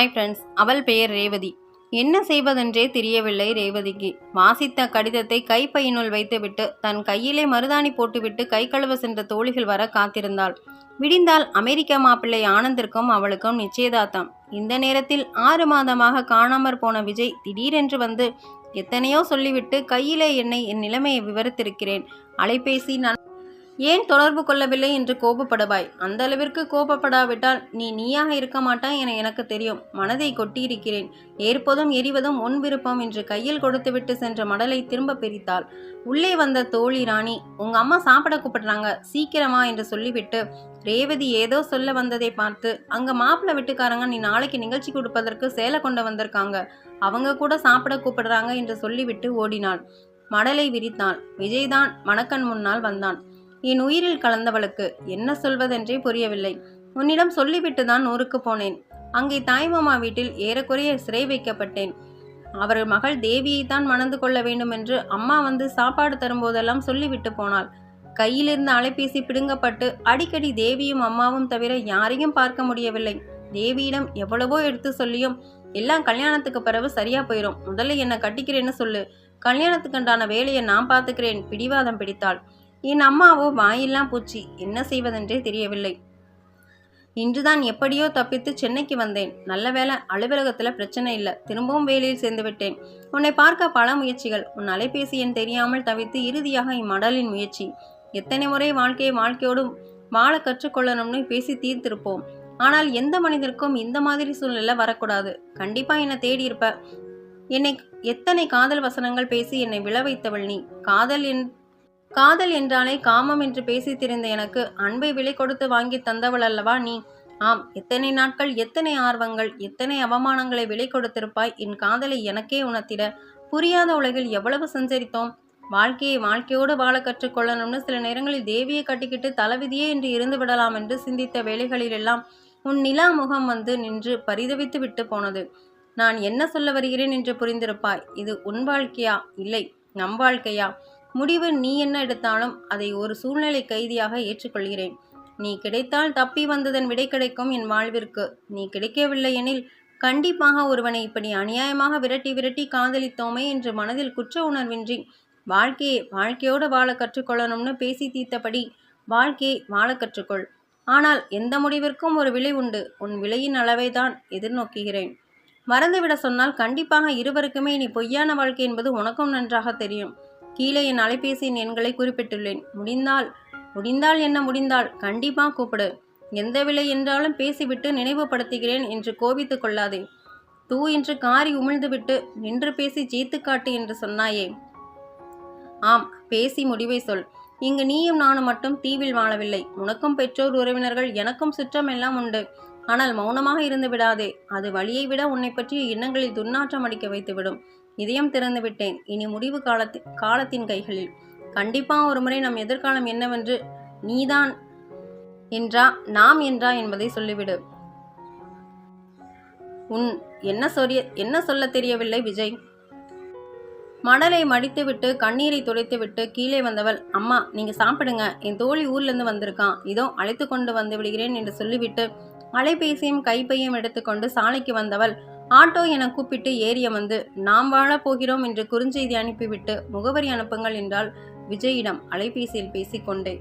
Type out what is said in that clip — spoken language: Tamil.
ஹாய் ஃப்ரெண்ட்ஸ் அவள் பெயர் ரேவதி. என்ன செய்வதென்றே தெரியவில்லை ரேவதிக்கு. வாசித்த கடிதத்தை கைப்பையினுள் வைத்துவிட்டு தன் கையிலே மருதாணி போட்டுவிட்டு கை கழுவ சென்ற தோழிகள் வர காத்திருந்தாள். விடிந்தால் அமெரிக்க மாப்பிள்ளை ஆனந்திற்கும் அவளுக்கும் நிச்சயதார்த்தம். இந்த நேரத்தில் ஆறு மாதமாக காணாமற் போன விஜய் திடீரென்று வந்து எத்தனையோ சொல்லிவிட்டு கையிலே என்னை என் நிலைமையை விவரித்திருக்கிறேன். அலைபேசி நான் ஏன் தொடர்பு கொள்ளவில்லை என்று கோபப்படுவாய்? அந்த அளவிற்கு கோபப்படாவிட்டால் நீ நீயாக இருக்க மாட்டாய் என எனக்கு தெரியும். மனதை கொட்டியிருக்கிறேன். ஏற்பதும் எரிவதும் உன் விருப்பம் என்று கையில் கொடுத்துவிட்டு சென்ற மடலை திரும்ப பிரித்தாள். உள்ளே வந்த தோழி ராணி உங்க அம்மா சாப்பிட கூப்பிடுறாங்க. சீக்கிரமா என்று சொல்லிவிட்டு ரேவதி ஏதோ சொல்ல வந்ததை பார்த்து அங்க மாப்பிள்ளை வீட்டுக்காரங்க நீ நாளைக்கு நிகழ்ச்சி கொடுப்பதற்கு சேலை கொண்டு வந்திருக்காங்க. அவங்க கூட சாப்பிட கூப்பிடுறாங்க என்று சொல்லிவிட்டு ஓடினாள். மடலை விரித்தாள். விஜய்தான் மணக்கண் முன்னால் வந்தான். என் உயிரில் கலந்தவளுக்கு என்ன சொல்வதென்றே புரியவில்லை. உன்னிடம் சொல்லிவிட்டு தான் ஊருக்கு போனேன். அங்கே தாய்மாமா வீட்டில் ஏறக்குறைய சிறை வைக்கப்பட்டேன். அவர் மகள் தேவியை தான் மணந்து கொள்ள வேண்டும் என்று அம்மா வந்து சாப்பாடு தரும்போதெல்லாம் சொல்லிவிட்டு போனாள். கையிலிருந்த அலைபேசி பிடுங்கப்பட்டு அடிக்கடி தேவியும் அம்மாவும் தவிர யாரையும் பார்க்க முடியவில்லை. தேவியிடம் எவ்வளவோ எடுத்து சொல்லியும் எல்லாம் கல்யாணத்துக்கு பிறகு சரியா போயிடும் முதல்ல என்னை கட்டிக்கிறேன்னு சொல்லு. கல்யாணத்துக்குண்டான வேலையை நான் பார்த்துக்கிறேன். பிடிவாதம் பிடித்தாள். என் அம்மாவோ வாயெல்லாம் பூச்சி. என்ன செய்வதென்றே தெரியவில்லை. இன்றுதான் எப்படியோ தப்பித்து சென்னைக்கு வந்தேன். நல்ல வேளை அலுவலகத்தில் பிரச்சனை இல்லை. திரும்பவும் வேலையில் சேர்ந்து விட்டேன். உன்னை பார்க்க பல முயற்சிகள். உன் அலைபேசி எண் தெரியாமல் தவித்து இறுதியாக இம்மடலின் முயற்சி. எத்தனை முறை வாழ்க்கையை வாழ்க்கையோடும் வாழ கற்றுக்கொள்ளணும்னு பேசி தீர்த்திருப்போம். ஆனால் எந்த மனிதருக்கும் இந்த மாதிரி சூழ்நிலை வரக்கூடாது. கண்டிப்பாக என்னை தேடி இருப்ப என்னை எத்தனை காதல் வசனங்கள் பேசி என்னை விழ வைத்தவள் நீ. காதல் என் காதல் என்றாலே காமம் என்று பேசித்திருந்த எனக்கு அன்பை விலை கொடுத்து வாங்கி தந்தவள் அல்லவா நீ? ஆம் எத்தனை நாட்கள் எத்தனை ஆர்வங்கள் எத்தனை அவமானங்களை விலை கொடுத்திருப்பாய்? என் காதலை எனக்கே உணர்த்திட புரியாத உலகில் எவ்வளவு சஞ்சரித்தோம்? வாழ்க்கையை வாழ்க்கையோடு வாழ கற்றுக்கொள்ளணும்னு சில நேரங்களில் தேவியை கட்டிக்கிட்டு தலைவிதியே என்று இருந்து விடலாம் என்று சிந்தித்த வேலைகளிலெல்லாம் உன் நிலா முகம் வந்து நின்று பரிதவித்து விட்டு போனது. நான் என்ன சொல்ல வருகிறேன் என்று புரிந்திருப்பாய்? இது உன் வாழ்க்கையா? இல்லை நம் வாழ்க்கையா? முடிவு நீ என்ன எடுத்தாலும் அதை ஒரு சூழ்நிலை கைதியாக ஏற்றுக்கொள்கிறேன். நீ கிடைத்தால் தப்பி வந்ததன் விடை கிடைக்கும் என் வாழ்விற்கு. நீ கிடைக்கவில்லை எனில் கண்டிப்பாக ஒருவனை இப்படி அநியாயமாக விரட்டி விரட்டி காதலித்தோமே என்று மனதில் குற்ற உணர்வின்றி வாழ்க்கையை வாழ்க்கையோடு வாழ கற்றுக்கொள்ளணும்னு பேசி தீர்த்தபடி வாழ்க்கையை வாழ கற்றுக்கொள். ஆனால் எந்த முடிவிற்கும் ஒரு விலை உண்டு. உன் விலையின் அளவை தான் எதிர்நோக்குகிறேன். மறந்துவிட சொன்னால் கண்டிப்பாக இருவருக்குமே நீ பொய்யான வாழ்க்கை என்பது உனக்கும் நன்றாக தெரியும். கீழே என் அலைபேசியின் எண்களை குறிப்பிட்டுள்ளேன். முடிந்தால் முடிந்தால் என்ன முடிந்தால் கண்டிப்பா கூப்பிடு. எந்த விலை என்றாலும் பேசிவிட்டு நினைவுபடுத்துகிறேன் என்று கோபித்துக் கொள்ளாதே. தூ என்று காரி உமிழ்ந்துவிட்டு நின்று பேசி ஜெயித்து காட்டு என்று சொன்னாயே. ஆம் பேசி முடிவை சொல். இங்கு நீயும் நானும் மட்டும் தீவில் வாழவில்லை. உனக்கும் பெற்றோர் உறவினர்கள் எனக்கும் சுற்றம் எல்லாம் உண்டு. ஆனால் மௌனமாக இருந்து விடாதே. அது வழியை விட உன்னை பற்றிய எண்ணங்களில் துர்நாற்றம் அடிக்க வைத்துவிடும். இதயம் திறந்து விட்டேன். இனி முடிவு காலத்தி காலத்தின் கைகளில். கண்டிப்பாக ஒரு முறை நம் எதிர்காலம் என்னவென்று நீதான் என்றா நாம் என்றா என்பதை சொல்லிவிடு. உன் என்ன சொரிய என்ன சொல்ல தெரியவில்லை விஜய்? மடலை மடித்துவிட்டு கண்ணீரை துடைத்துவிட்டு கீழே வந்தவள் அம்மா நீங்க சாப்பிடுங்க. என் தோழி ஊர்லேருந்து வந்திருக்கான். இதோ அழைத்து கொண்டு வந்து விடுகிறேன் என்று சொல்லிவிட்டு அலைபேசியும் கைப்பையும் எடுத்துக்கொண்டு சாலைக்கு வந்தவள் ஆட்டோ என கூப்பிட்டு ஏறிய வந்து நாம் வாழப் போகிறோம் என்று குறுஞ்செய்தி அனுப்பிவிட்டு முகவரி அனுப்புங்கள் என்றால் விஜயிடம் அலைபேசியில் பேசிக்கொண்டேன்.